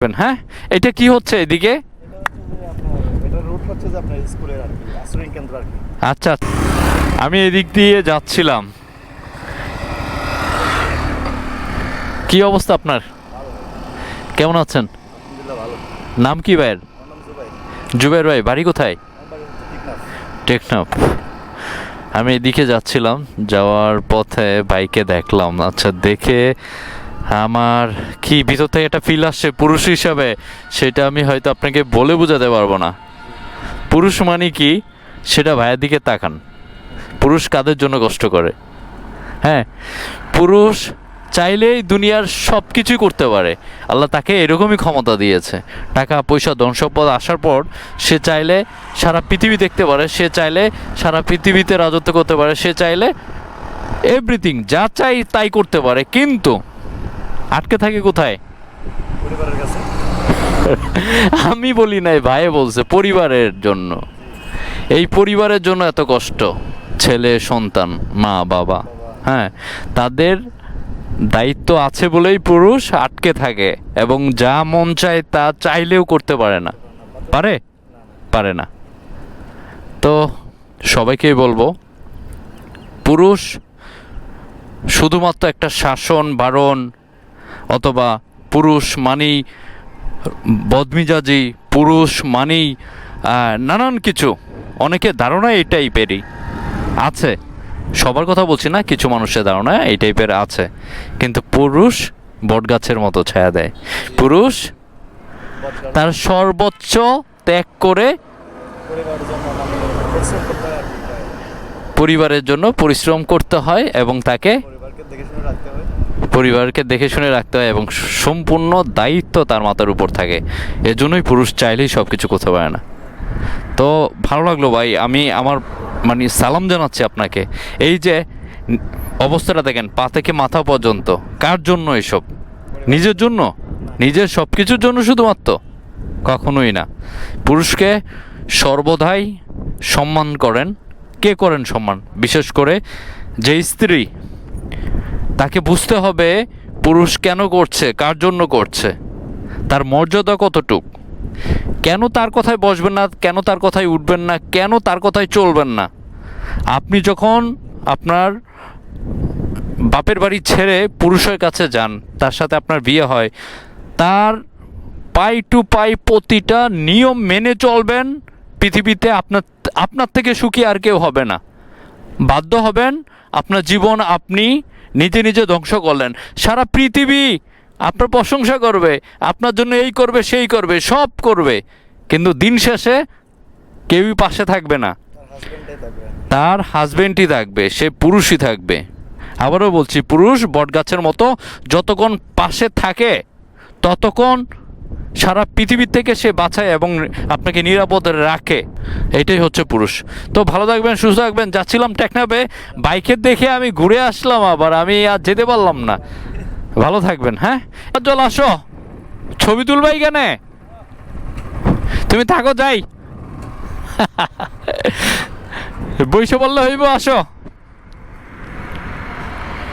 হ্যাঁ? এটা কি হচ্ছে এদিকে? আচ্ছা আমি এদিক দিয়ে যাচ্ছিলাম। কি অবস্থা আপনার? কেমন আছেন? নাম কি ভাইয়ের? আমার নাম জুবাই জুবের ভাই বাড়ি কোথায়? টেকনাফ। আমি এদিকে যাচ্ছিলাম যাওয়ার পথে বাইকে দেখলাম। আচ্ছা দেখে আমার কি ভিতর থেকে একটা ফিল আসছে? পুরুষ হিসাবে, সেটা আমি হয়তো আপনাকে বলে বোঝাতে পারব না। পুরুষ মানে কি? সেটা ভাইয়ের দিকে তাকান। পুরুষ কাদের জন্য কষ্ট করে? হ্যাঁ পুরুষ চাইলেই দুনিয়ার সব কিছুই করতে পারে। আল্লাহ তাকে এরকমই ক্ষমতা দিয়েছে। টাকা, পয়সা ধন সম্পদ আসার পর সে চাইলে সারা পৃথিবী দেখতে পারে, সে চাইলে সারা পৃথিবীতে রাজত্ব করতে পারে, সে চাইলে এভরিথিং যা চাই তাই করতে পারে। কিন্তু আটকে থাকে কোথায়? পরিবারের কাছে। আমি বলি নাই ভাই বলছে পরিবারের জন্য। এই পরিবারের জন্য এত কষ্ট। ছেলে সন্তান মা বাবা হ্যাঁ? তাদের দায়িত্ব আছে বলেই পুরুষ আটকে থাকে এবং যা মন চায় তা চাইলেও করতে পারে না। পারে? পারে না। তো সবাইকেই বলব পুরুষ শুধুমাত্র একটা শাসন বারণ অথবা পুরুষ মানেই বদমিজাজি, পুরুষ মানেই নানান কিছু। অনেকের ধারণা এই টাইপেরই আছে। সবার কথা বলছি না, কিছু মানুষের ধারণা এই টাইপের আছে। কিন্তু পুরুষ বটগাছের মতো ছায়া দেয়। পুরুষ তার সর্বোচ্চ ত্যাগ করে। পরিবারের জন্য পরিশ্রম করতে হয় এবং তাকে পরিবারকে দেখে শুনে রাখতে হয় এবং সম্পূর্ণ দায়িত্ব তার মাথার উপর থাকে। এজন্যই পুরুষ চাইলেই সব কিছু করতে পারে না। তো ভালো লাগল ভাই, আমি আমার মানে সালাম জানাচ্ছি আপনাকে। এই যে অবস্থাটা দেখেন, পা থেকে মাথা পর্যন্ত, কার জন্য এসব? নিজের জন্য? নিজের সব কিছুর জন্য শুধুমাত্র? কখনোই না। পুরুষকে সর্বদাই সম্মান করেন। কে করেন সম্মান? বিশেষ করে যে স্ত্রী তাকে বুঝতে হবে পুরুষ কেন করছে, কার জন্য করছে, তার মর্যাদা কতটুক, কেন তার কথায় বসবেন না, কেন তার কথায় উঠবেন না, কেন তার কথায় চলবেন না। আপনি যখন আপনার বাপের বাড়ি ছেড়ে পুরুষের কাছে যান, তার সাথে আপনার বিয়ে হয়, তার পাই টু পাই প্রতিটা নিয়ম মেনে চলবেন, পৃথিবীতে আপনার আপনার থেকে সুখী আর কেউ হবে না। বাধ্য হবেন, আপনার জীবন আপনি নিজে নিজে ধ্বংস করলেন। সারা পৃথিবী আপনার প্রশংসা করবে, আপনার জন্য এই করবে, সেই করবে, সব করবে। কিন্তু দিন শেষে কেউই পাশে থাকবে না। তার হাজবেন্ডই থাকবে, সে পুরুষই থাকবে। আবারও বলছি, পুরুষ বটগাছের মতো যতক্ষণ পাশে থাকে, ততক্ষণ সারা পৃথিবীর থেকে সে বাঁচায় এবং আপনাকে নিরাপদে রাখে। এটাই হচ্ছে পুরুষ। তো ভালো থাকবেন, সুস্থ থাকবেন। যাচ্ছিলাম টেকনাবে বাইকের দেখে আমি ঘুরে আসলাম আবার, আমি আর যেতে পারলাম না। ভালো থাকবেন হ্যাঁ? চল আসো। ছবি তুলবাই কেন তুমি থাকো, যাই। বইসে বললে হইব, আসো।